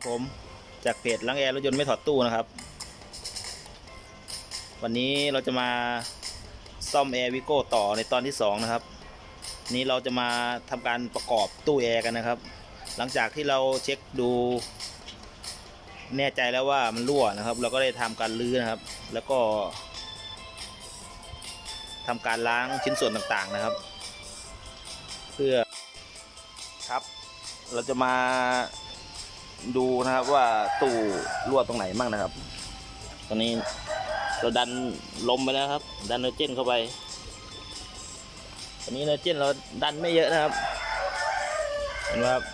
ครับผมจากเพจล้างแอร์รถยนต์ไม่ถอดตู้นะครับ วันนี้เราจะมาซ่อมแอร์วิโก้ต่อในตอนที่ 2 นะครับ นี้เราจะมาทำการประกอบตู้แอร์กันนะครับ หลังจากที่เราเช็คดู แน่ใจแล้วว่ามันรั่วนะครับ เราก็ได้ทำการรื้อนะครับ แล้วก็ทำการล้างชิ้นส่วนต่างๆนะครับ เพื่อครับ เราจะมา ดูนะครับว่าตู้รั่วตรงไหนบ้างนะครับ ตอนนี้เราดันลมไปแล้วครับ ดันไนโตรเจนเข้าไปตอนนี้ไนโตรเจนเราดันไม่เยอะนะครับ เห็นไหมครับ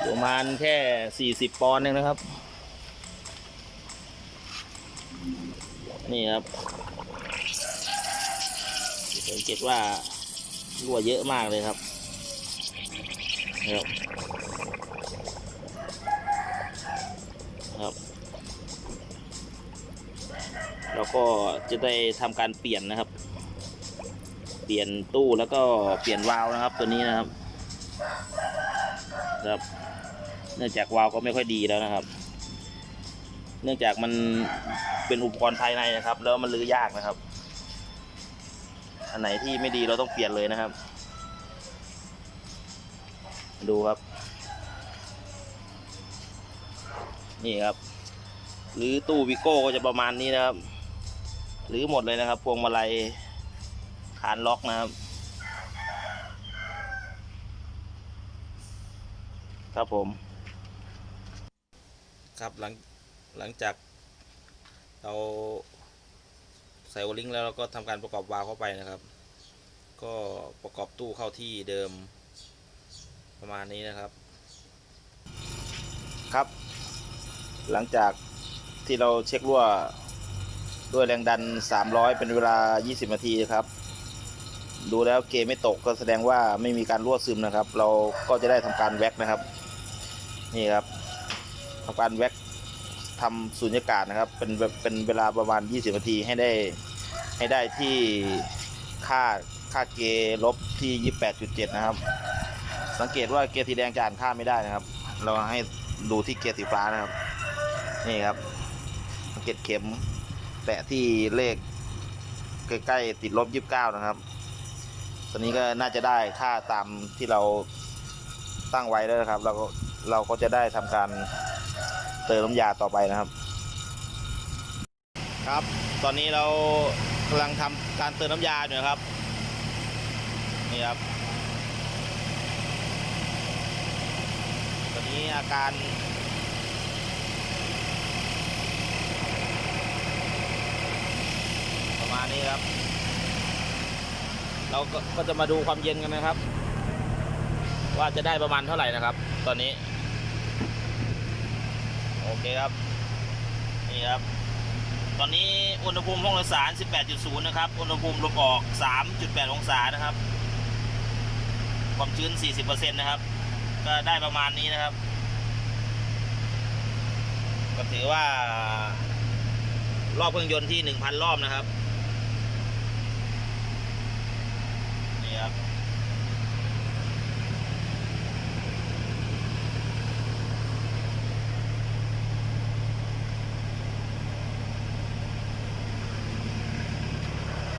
อยู่ประมาณแค่40ปอนด์เองนะครับ นี่ครับสังเกตว่ารั่วเยอะมากเลยครับนะครับ ครับ แล้วก็จะได้ทำการเปลี่ยนนะครับ เปลี่ยนตู้แล้วก็เปลี่ยนวาล์วนะครับ ตัวนี้นะครับครับ เนื่องจากวาล์วก็ไม่ค่อยดีแล้วนะครับ เนื่องจากมันเป็นอุปกรณ์ภายในนะครับ แล้วมันรื้อยากนะครับ อันไหนที่ไม่ดีเราต้องเปลี่ยนเลยนะครับ ดูครับ นี่ครับ หรือตู้วิโก้ก็จะประมาณนี้นะครับ หรือหมดเลยนะครับพวงมาลัยคานล็อกนะครับครับผม ครับหลังหลังจากเราใส่โอลิงก์แล้วเราก็ทำการประกอบวาล์วเข้าไปนะครับ ก็ประกอบตู้เข้าที่เดิมประมาณนี้นะครับ ครับ หลังจากที่เราเช็ครั่วด้วยแรงดัน 300 เป็นเวลา 20 นาทีครับ ดูแล้วเกมไม่ตกก็แสดงว่าไม่มีการรั่วซึมนะครับ เราก็จะได้ทำการแว็กนะครับ นี่ครับทำการแว็กทำสุญญากาศนะครับ เป็นเป็นเวลาประมาณ 20 นาทีให้ได้ให้ได้ที่ค่าค่าเกลบที่ 28.7 นะครับ สังเกตว่าเกสีแดงจะอ่านค่าไม่ได้นะครับ เราให้ดูที่เกสีฟ้านะครับ นี่ครับสังเกตเข็มแตะที่เลข ใกล้ๆติดลบยี่สิบเก้านะครับตอนนี้ก็น่าจะได้ค่าตามที่เราตั้งไว้แล้วนะครับ เราก็เราก็จะได้ทำการเติมน้ำยาต่อไปนะครับ ครับ ตอนนี้เรากำลังทำการเติมน้ำยาอยู่ครับ นี่ครับตอนนี้อาการ ประมาณ นี้ครับ เราก็ก็จะมาดูความเย็นกันนะครับ ว่าจะได้ประมาณเท่าไหร่นะครับ ตอนนี้ โอเคครับ นี่ครับ ตอนนี้อุณหภูมิห้องโดยสาร 18.0 นะครับ อุณหภูมิลมออก 3.8 องศานะครับ ความชื้น 40%นะครับ ก็ได้ประมาณนี้นะครับก็ถือว่ารอบเครื่องยนต์ที่ 1,000 รอบนะครับ up.